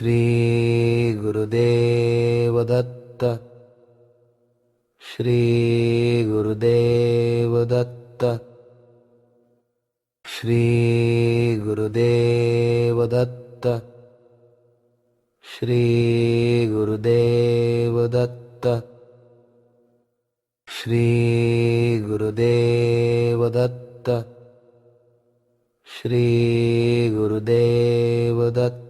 Shri Gurudev Datta Shri Gurudev Datta Shri Gurudev Datta Shri श्रीगुरुदेवदत्त श्रीगुरुदेवदत्त श्रीगुरुदेवदत्त श्रीगुरुदेवदत्त श्रीगुरुदेवदत्त श्रीगुरुदेवदत्त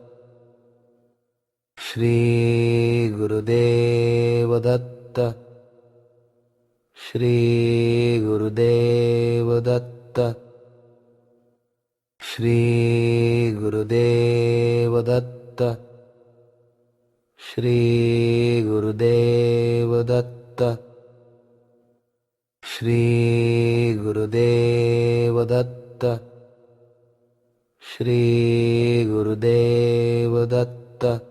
श्रीगुरुदेवदत्त। श्रीगुरुदेवदत्त। श्रीगुरुदेवदत्त। श्रीगुरुदेवदत्त। श्रीगुरुदेवदत्त। श्रीगुरुदेवदत्त।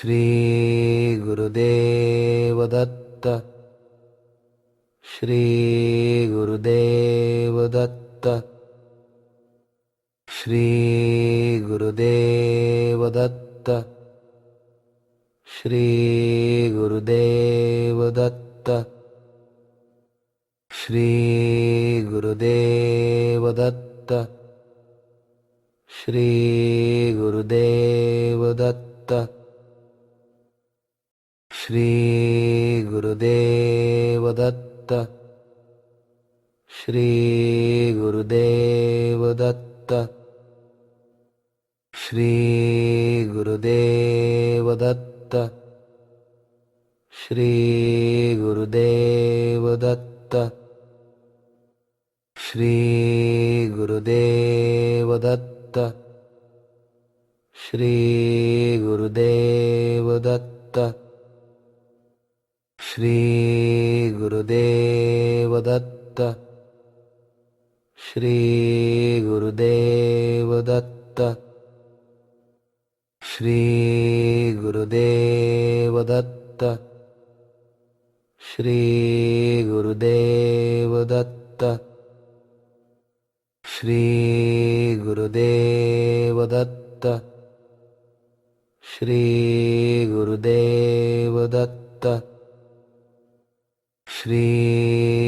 श्रीगुरुदेवदत्त। श्रीगुरुदेवदत्त। श्रीगुरुदेवदत्त। श्रीगुरुदेवदत्त। श्रीगुरुदेवदत्त। श्रीगुरुदेवदत्त। श्रीगुरुदेवदत्त श्रीगुरुदेवदत्त श्रीगुरुदेवदत्त श्रीगुरुदेवदत्त श्रीगुरुदेवदत्त Shri Datta श्रीगुरुदेवदत्त। श्रीगुरुदेवदत्त। श्रीगुरुदेवदत्त। श्रीगुरुदेवदत्त। श्रीगुरुदेवदत्त। Shri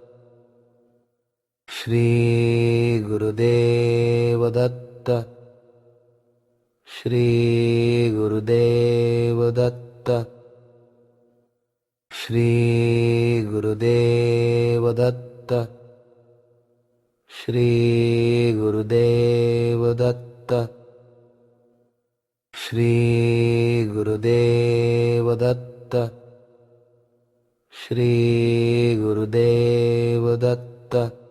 श्रीगुरुदेवदत्त। श्रीगुरुदेवदत्त। श्रीगुरुदेवदत्त। श्रीगुरुदेवदत्त। श्रीगुरुदेवदत्त। श्रीगुरुदेवदत्त।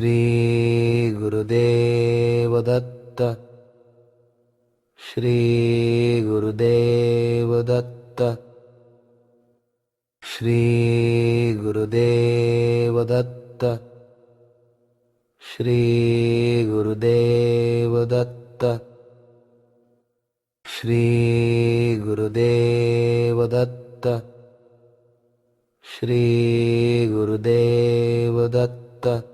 Shri Gurudev Datta. Shri Gurudev Datta. Shri Gurudev Datta. Shri Gurudev Datta. श्रीगुरुदेवदत्त श्रीगुरुदेवदत्त श्रीगुरुदेवदत्त श्रीगुरुदेवदत्त श्रीगुरुदेवदत्त श्रीगुरुदेवदत्त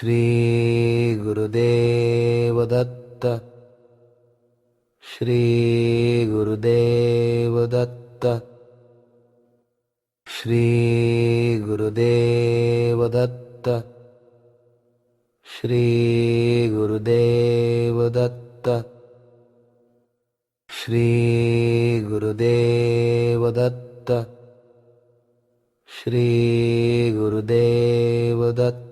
श्रीगुरुदेवदत्त। श्रीगुरुदेवदत्त। श्रीगुरुदेवदत्त। श्रीगुरुदेवदत्त। श्रीगुरुदेवदत्त। श्रीगुरुदेवदत्त।